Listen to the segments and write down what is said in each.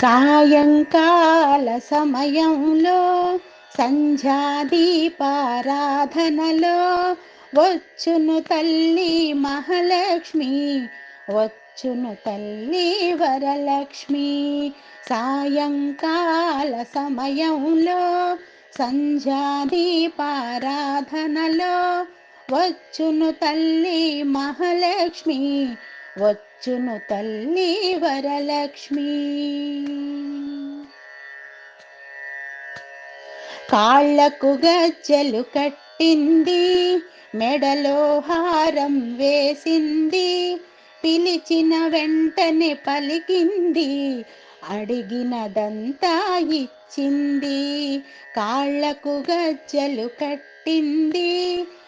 సాయంకాల సమయంలో సంధ్యాదీపారాధనలో వచ్చును తల్లి మహాలక్ష్మి వచ్చును తల్లి వరలక్ష్మి. సాయంకాల సమయంలో సంధ్యాదీపారాధనలో వచ్చును తల్లి మహాలక్ష్మి వచ్చును తల్లి వరలక్ష్మి. కాళ్ళకు గజ్జలు కట్టింది మెడలో హారం వేసింది పిలిచిన వెంటనే పలికింది అడిగినదంతా ఇచ్చింది కాళ్ళకు గజ్జలు కట్టింది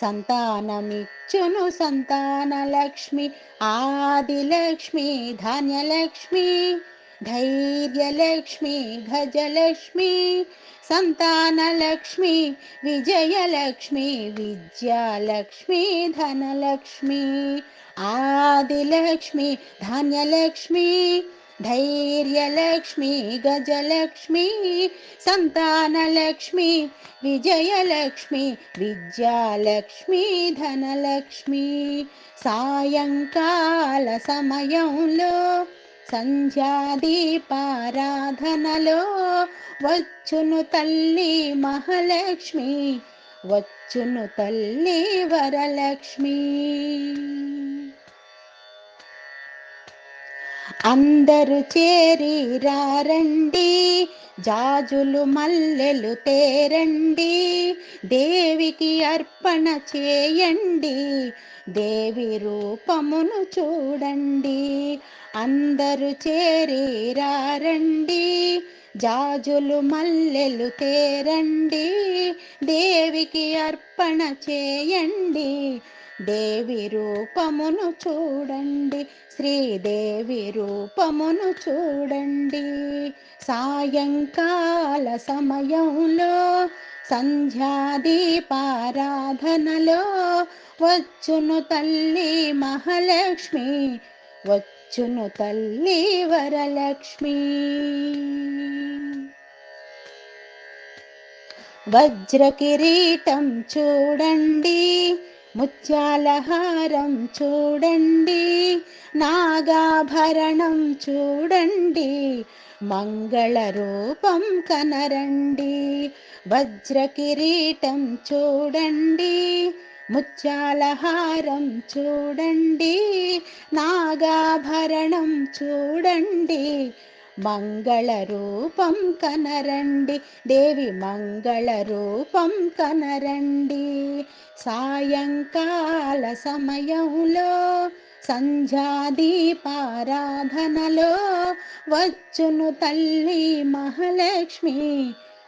సంతానమిచ్చును సంతానలక్ష్మి ఆదిలక్ష్మి ధాన్యలక్ష్మి ధైర్యలక్ష్మి గజలక్ష్మి సంతానలక్ష్మి విజయలక్ష్మి విద్యాలక్ష్మి ధనలక్ష్మి ఆదిలక్ష్మి ధాన్యలక్ష్మి ధైర్యలక్ష్మి గజలక్ష్మి సంతానలక్ష్మి విజయలక్ష్మి విద్యాలక్ష్మి ధనలక్ష్మి. సాయంకాల సమయంలో సంధ్యాదీపారాధనలో వచ్చును తల్లి మహాలక్ష్మి వచ్చును తల్లి వరలక్ష్మి. అందరూ చేరి రారండి జాజులు మల్లెలు తేరండి. దేవికి అర్పణ చేయండి. దేవి రూపమును చూడండి. అందరూ చేరి రారండి జాజులు మల్లెలు తేరండి. దేవికి అర్పణ చేయండి. దేవి రూపమును చూడండి. శ్రీదేవి రూపమును చూడండి. సాయంకాల సమయంలో సంధ్యాదీపారాధనలో వచ్చును తల్లి మహాలక్ష్మి వచ్చును తల్లి వరలక్ష్మి. వజ్ర కిరీటం చూడండి. ముత్యాలహారం చూడండి నాగాభరణం చూడండి మంగళ రూపం కనరండి వజ్ర కిరీటం చూడండి ముత్యాలహారం చూడండి నాగాభరణం చూడండి మంగళ రూపం కనరండి. దేవి మంగళ రూపం కనరండి. సాయంకాల సమయంలో సంధ్యాదీపారాధనలో వచ్చును తల్లి మహాలక్ష్మి.